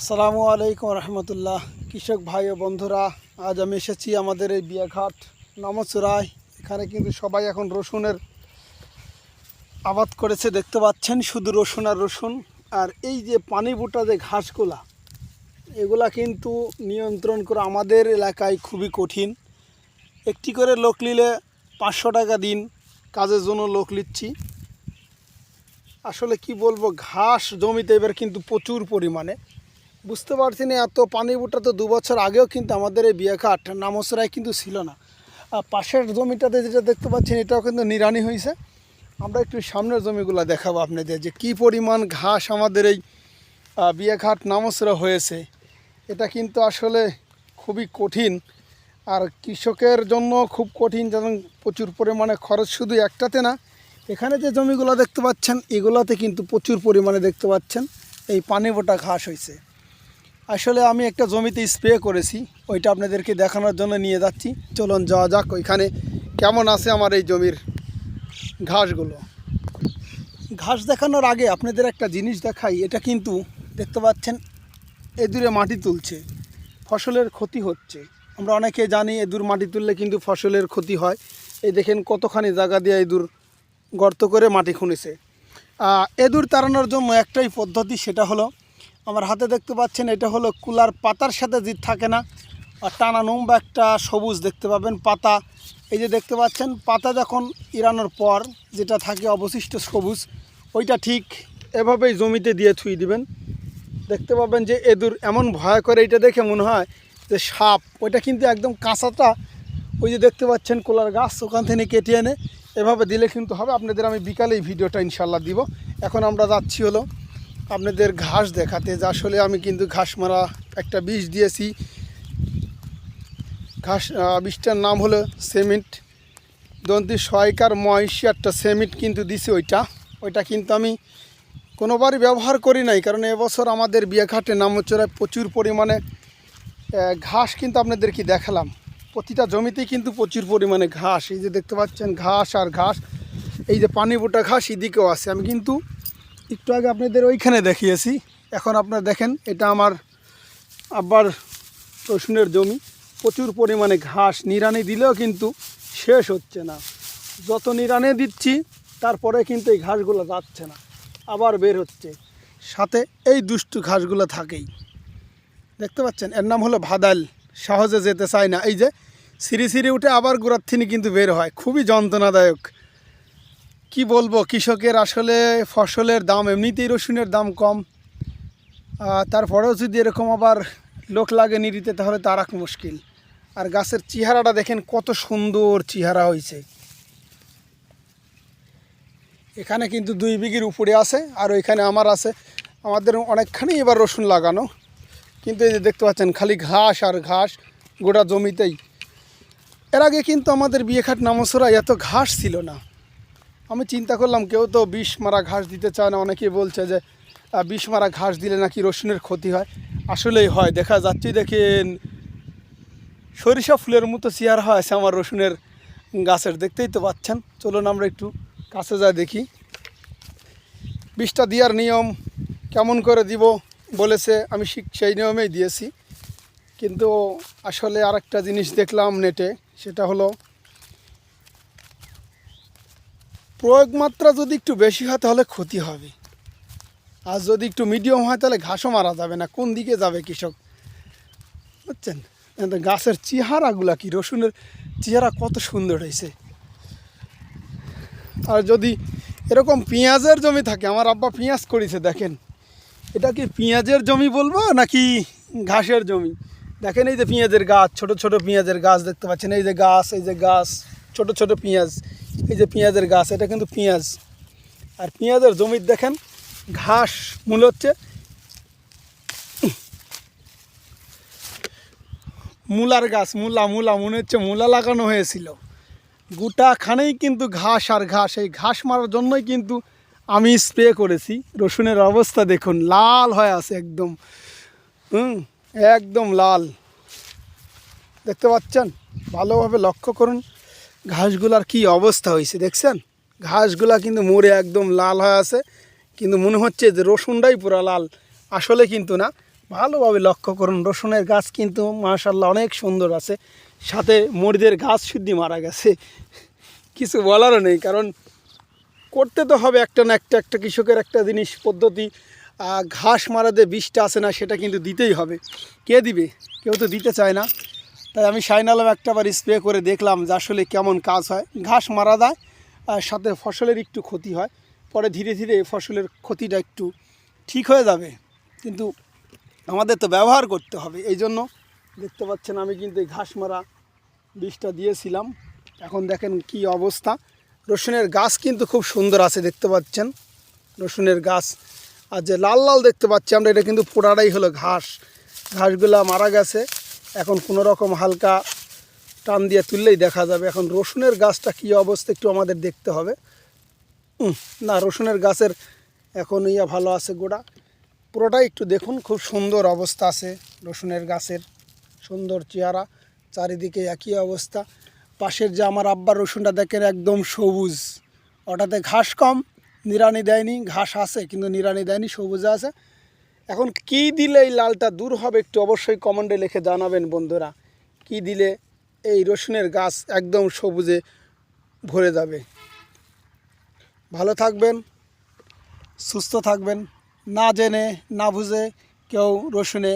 আসসালামু আলাইকুম রহমতুল্লাহ। কৃষক ভাই ও বন্ধুরা, আজ আমি এসেছি আমাদের এই বিয়াঘাট নামচুরায়। এখানে কিন্তু সবাই এখন রসুনের আবাদ করেছে, দেখতে পাচ্ছেন, শুধু রসুন আর রসুন। আর এই যে পানি বুটা যে ঘাসগুলা, এগুলা কিন্তু নিয়ন্ত্রণ করা আমাদের এলাকায় খুবই কঠিন। একটি করে লোক নিলে পাঁচশো টাকা দিন, কাজের জন্য লোক নিচ্ছি। আসলে কি বলব, ঘাস জমিতে এবার কিন্তু প্রচুর পরিমাণে। বুঝতে পারছি না, এত পানি বুটা তো দু বছর আগেও কিন্তু আমাদের এই বিয়াঘাট নামসরায় কিন্তু ছিল না। আর পাশের জমিটাতে যেটা দেখতে পাচ্ছেন, এটাও কিন্তু নিরানি হয়েছে আমরা একটু সামনের জমিগুলো দেখাবো আপনাদের যে কি পরিমাণ ঘাস আমাদের এই বিয়াঘাট নামসরা হয়েছে। এটা কিন্তু আসলে খুবই কঠিন। আর কৃষকের জন্য খুব কঠিন, যেমন প্রচুর পরিমাণে খরচ শুধু একটাতে না, এখানে যে জমিগুলো দেখতে পাচ্ছেন, এগুলোতে কিন্তু প্রচুর পরিমাণে দেখতে পাচ্ছেন, এই পানি বোটা ঘাস হয়েছে আসলে আমি একটা জমিতে স্প্রে করেছি, ওইটা আপনাদেরকে দেখানোর জন্য নিয়ে যাচ্ছি। চলুন যাওয়া যাক ওইখানে কেমন আছে আমার এই জমির ঘাসগুলো। ঘাস দেখানোর আগে আপনাদের একটা জিনিস দেখাই, এটা কিন্তু দেখতে পাচ্ছেন এদুরে মাটি তুলছে, ফসলের ক্ষতি হচ্ছে। আমরা অনেকে জানি এদুর মাটি তুললে কিন্তু ফসলের ক্ষতি হয়। এই দেখেন কতখানি জায়গা দিয়ে এদুর গর্ত করে মাটি খুঁড়েছে। এদুর তাড়ানোর জন্য একটাই পদ্ধতি, সেটা হলো আমার হাতে দেখতে পাচ্ছেন, এটা হলো কুলার পাতার সাথে যে থাকে না। আর টানা নম্বা একটা সবুজ দেখতে পাবেন, পাতা। এই যে দেখতে পাচ্ছেন, পাতা যখন ইরানোর পর যেটা থাকে অবশিষ্ট সবুজ, ওইটা ঠিক এভাবেই জমিতে দিয়ে থুই দিবেন। দেখতে পাবেন যে এদুর এমন ভয় করে, এটা দেখে মনে হয় যে সাপ, ওইটা কিন্তু একদম কাঁচাটা। ওই যে দেখতে পাচ্ছেন কোলার গাছ, ওখান থেকে কেটে এনে এভাবে দিলে কিন্তু হবে। আপনাদের আমি বিকালেই ভিডিওটা ইনশাল্লাহ দিব। এখন আমরা যাচ্ছি হলো আপনাদের ঘাস দেখাতে যে আসলে আমি কিন্তু ঘাস মারা একটা বিষ দিয়েছি। ঘাস বিষটার নাম হলো সেমিট দন্তি সহায়িকার মহিষী একটা সেমিট কিন্তু দিছি ওইটা। ওইটা কিন্তু আমি কোনোবারই ব্যবহার করি নাই, কারণ এবছর আমাদের বিয়াঘাটে নামচড়ায় প্রচুর পরিমাণে ঘাস কিন্তু আপনাদেরকে দেখালাম। প্রতিটা জমিতেই কিন্তু প্রচুর পরিমাণে ঘাস। এই যে দেখতে পাচ্ছেন, ঘাস আর ঘাস, এই যে পানি বোটা ঘাস এদিকেও আছে। আমি কিন্তু একটু আগে আপনাদের ওইখানে দেখিয়েছি। এখন আপনারা দেখেন, এটা আমার আব্বার রসুনের জমি। প্রচুর পরিমাণে ঘাস নিরানি দিলেও কিন্তু শেষ হচ্ছে না। যত নিরানে দিচ্ছি, তারপরে কিন্তু এই ঘাসগুলো যাচ্ছে না, আবার বের হচ্ছে। সাথে এই দুষ্টু ঘাসগুলো থাকেই। দেখতে পাচ্ছেন? এর নাম হলো ভাদাল সহজে যেতে চায় না। এই যে সিঁড়ি সিঁড়ি উঠে আবার গোড়ার থিনি কিন্তু বের হয়। খুবই যন্ত্রণাদায়ক। কি বলব, কৃষকের আসলে ফসলের দাম, এমনিতেই রসুনের দাম কম। তারপরেও যদি এরকম আবার লোক লাগে নিরিতে, তাহলে তার এক মুশকিল। আর গাছের চেহারাটা দেখেন, কত সুন্দর চেহারা হয়েছে এখানে কিন্তু দুই বিঘির উপরে আছে, আর ওইখানে আমার আছে। আমাদের অনেকখানি এবার রসুন লাগানো। কিন্তু এই যে দেখতে পাচ্ছেন, খালি ঘাস আর ঘাস গোটা জমিতেই। এর আগে কিন্তু আমাদের বিয়েখাট নামসরা এত ঘাস ছিল না। আমি চিন্তা করলাম, কেউ তো বিষ মারা ঘাস দিতে চায় না, অনেকেই বলছে যে বিষ মারা ঘাস দিলে নাকি রসুনের ক্ষতি হয়। আসলেই হয়, দেখা যাচ্ছে দেখেন, সরিষা ফুলের মতো চেয়ারা হয়েছে আমার রসুনের গাছের, দেখতেই তো পাচ্ছেন। চলুন আমরা একটু কাছে যা দেখি। বিষটা দেওয়ার নিয়ম কেমন করে দিব বলেছে, আমি সেই নিয়মেই দিয়েছি। কিন্তু আসলে আরেকটা জিনিস দেখলাম নেটে, সেটা হলো প্রয়োগ মাত্রা যদি একটু বেশি হয় তাহলে ক্ষতি হবে। আর যদি একটু মিডিয়াম হয় তাহলে ঘাসও মারা যাবে না। কোন দিকে যাবে কৃষক? বুঝছেন? গাছের চেহারাগুলা কি? রসুনের চেহারা কত সুন্দর হয়েছে। আর যদি এরকম পেঁয়াজের জমি থাকে, আমার আব্বা পেঁয়াজ করেছে, দেখেন। এটা কি পেঁয়াজের জমি বলব নাকি ঘাসের জমি? দেখেন এই যে পেঁয়াজের গাছ, ছোট ছোট পেঁয়াজের গাছ দেখতে পাচ্ছেন। এই যে গাছ, এই যে গাছ, ছোট ছোট পেঁয়াজ। এই যে পেঁয়াজের গাছ, এটা কিন্তু পেঁয়াজ। আর পেঁয়াজের জমির দেখেন, ঘাস মূল হচ্ছে মূলার গাছ, মূলা মূলা মনে হচ্ছে মূলা লাগানো হয়েছিল। গোটাখানেই কিন্তু ঘাস আর ঘাস, এই ঘাস মারার জন্যই কিন্তু আমি স্প্রে করেছি। রসুনের অবস্থা দেখুন, লাল হয়ে আছে একদম। হুম, একদম লাল। দেখতে পাচ্ছেন? ভালোভাবে লক্ষ্য করুন। ঘাসগুলার কি অবস্থা হয়েছে দেখছেন? ঘাসগুলা কিন্তু মোড়ে একদম লাল হয়ে আছে। কিন্তু মনে হচ্ছে যে রসুনটাই পুরো লাল। আসলে কিন্তু না, ভালোভাবে লক্ষ্য করুন, রসুনের গাছ কিন্তু মাশাল্লাহ অনেক সুন্দর আছে। সাথে মরিদের গাছ শুদ্ধি মারা গেছে। কিছু বলারও নেই, কারণ করতে তো হবে একটা না একটা একটা কৃষকের একটা জিনিস, পদ্ধতি। ঘাস মারাতে বিষটা আছে না, সেটা কিন্তু দিতেই হবে। কে দিবে? কেউ তো দিতে চায় না। তাই আমি শাইন আলম একটাবার স্প্রে করে দেখলাম যে আসলে কেমন কাজ হয়। ঘাস মারা দেয় আর সাথে ফসলের একটু ক্ষতি হয়। পরে ধীরে ধীরে ফসলের ক্ষতিটা একটু ঠিক হয়ে যাবে। কিন্তু আমাদের তো ব্যবহার করতে হবে। এই জন্য দেখতে পাচ্ছেন আমি কিন্তু এই ঘাস মারা বিষটা দিয়েছিলাম। এখন দেখেন কি অবস্থা। রসুনের গাছ কিন্তু খুব সুন্দর আছে, দেখতে পাচ্ছেন। রসুনের গাছ। আর যে লাল লাল দেখতে পাচ্ছি আমরা, এটা কিন্তু পোড়াটাই হলো ঘাস। ঘাসগুলা মারা গেছে। এখন কোনো রকম হালকা টান দিয়ে তুললেই দেখা যাবে। এখন রসুনের গাছটা কী অবস্থা একটু আমাদের দেখতে হবে। না, রসুনের গাছের এখন ইয়া ভালো আছে গোড়া। পুরোটাই একটু দেখুন, খুব সুন্দর অবস্থা আছে রসুনের গাছের। সুন্দর চেহারা, চারিদিকে একই অবস্থা। পাশের যে আমার আব্বার রসুনটা দেখেন একদম সবুজ। ওটাতে ঘাস কম নিরানি দেয়নি, ঘাস আছে, কিন্তু নিরানি দেয়নি, সবুজ আছে। এখন কি দিলে এই লালটা দূর হবে একটু অবশ্যই কমেন্টে লিখে জানাবেন বন্ধুরা। কি দিলে এই রসুনের গাছ একদম সবুজে ভরে যাবে। ভালো থাকবেন, সুস্থ থাকবেন। না জেনে, না বুঝে কেউ রসুনে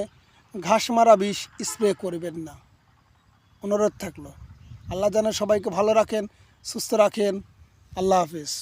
ঘাস মারা বিষ স্প্রে করবেন না। অনুরোধ থাকল। আল্লাহ যেন সবাইকে ভালো রাখেন, সুস্থ রাখেন। আল্লাহ হাফিজ।